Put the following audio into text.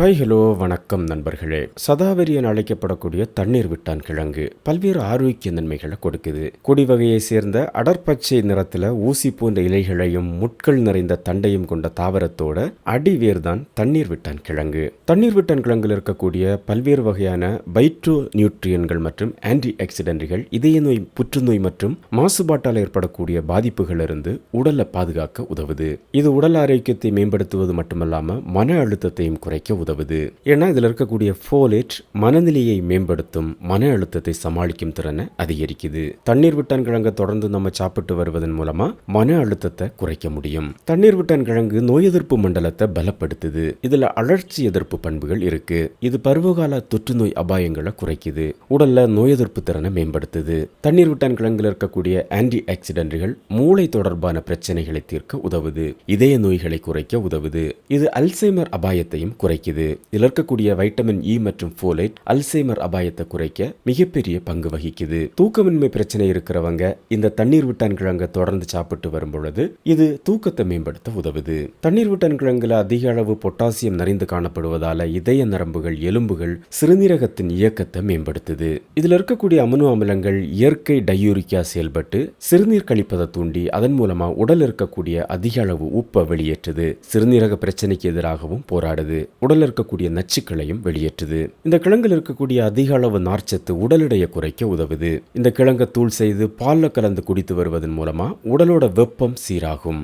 Hi hello வணக்கம் நண்பர்களே. சதாவரி என அழைக்கப்படக்கூடிய தண்ணீர் விட்டான் கிழங்கு பல்வேறு ஆரோக்கிய நன்மைகளை கொடுக்குது. கொடி வகையை சேர்ந்த அடர்பச்சை நிறத்துல ஊசி போன்ற இலைகளையும் முட்கள் நிறைந்த தண்டையும் கொண்ட தாவரத்தோட அடிவேர் தான் தண்ணீர் விட்டான் கிழங்கு. தண்ணீர் விட்டான் கிழங்கில் இருக்கக்கூடிய பல்வேறு வகையான பைட்ரோ நியூட்ரியன்கள் மற்றும் ஆன்டி ஆக்சிடென்ட்கள் இதய நோய் புற்றுநோய் மற்றும் மாசுபாட்டால் ஏற்படக்கூடிய பாதிப்புகளிலிருந்து உடலை பாதுகாக்க உதவுது. இது உடல் ஆரோக்கியத்தை மேம்படுத்துவது மட்டுமல்லாமல் மன அழுத்தத்தையும் குறைக்க உதவுது. ஏன்னா இதில் இருக்கக்கூடிய ஃபோலேட் மனநிலையை மேம்படுத்தும் மன அழுத்தத்தை சமாளிக்கும் திறனை அதிகரிக்குது. தண்ணீர் விட்டான் கிழங்கை தொடர்ந்து நம்ம சாப்பிட்டு வருவதன் மூலமா மன அழுத்தத்தை குறைக்க முடியும். தண்ணீர் விட்டான் கிழங்கு நோய் எதிர்ப்பு மண்டலத்தை பலப்படுத்துது. இதுல அழற்சி எதிர்ப்பு பண்புகள் இருக்கு. இது பருவகால தொற்றுநோய் அபாயங்களை குறைக்குது. உடல்ல நோய் எதிர்ப்பு திறனை மேம்படுத்துது. தண்ணீர் விட்டான் கிழங்குல இருக்கக்கூடிய ஆன்டி ஆக்சிடென்ட்கள் மூளை தொடர்பான பிரச்சனைகளை தீர்க்க உதவுது. இதய நோய்களை குறைக்க உதவுது. இது அல்சைமர் அபாயத்தையும் குறைக்குது. இதில் இருக்கக்கூடிய வைட்டமின் இ மற்றும் ஃபோலைட் அல்சைமர் அபாயத்தை குறைக்க மிகப்பெரிய பங்கு வகிக்குது. தூக்கமின்மை பிரச்சனை இருக்கிறவங்க இந்த தண்ணீர் விட்டான் கிழங்கை தொடர்ந்து சாப்பிட்டு வரும் பொழுது இது தூக்கத்தை மேம்படுத்த உதவுது. தண்ணீர் விட்டான் கிழங்குல அதிக அளவு பொட்டாசியம் நிறைந்து காணப்படுவதால இதய நரம்புகள் எலும்புகள் சிறுநீரகத்தின் இயக்கத்தை மேம்படுத்துது. இதுல இருக்கக்கூடிய அமினோ அமிலங்கள் இயற்கை டையூரிக்கா செயல்பட்டு சிறுநீர் கழிப்பதை தூண்டி அதன் மூலமா உடல் இருக்கக்கூடிய அதிக அளவு உப்பை வெளியேற்றுது. சிறுநீரக பிரச்சனைக்கு எதிராகவும் போராடுது. உடல் இருக்கக்கூடிய நச்சுக்களையும் வெளியேற்றுது. இந்த கிழங்கில் இருக்கக்கூடிய அதிக அளவு நார்ச்சத்து உடல் எடையை குறைக்க உதவுது. இந்த கிழங்கை தூள் செய்து பால்ல கலந்து குடித்து வருவதன் மூலமா உடலோட வெப்பம் சீராகும்.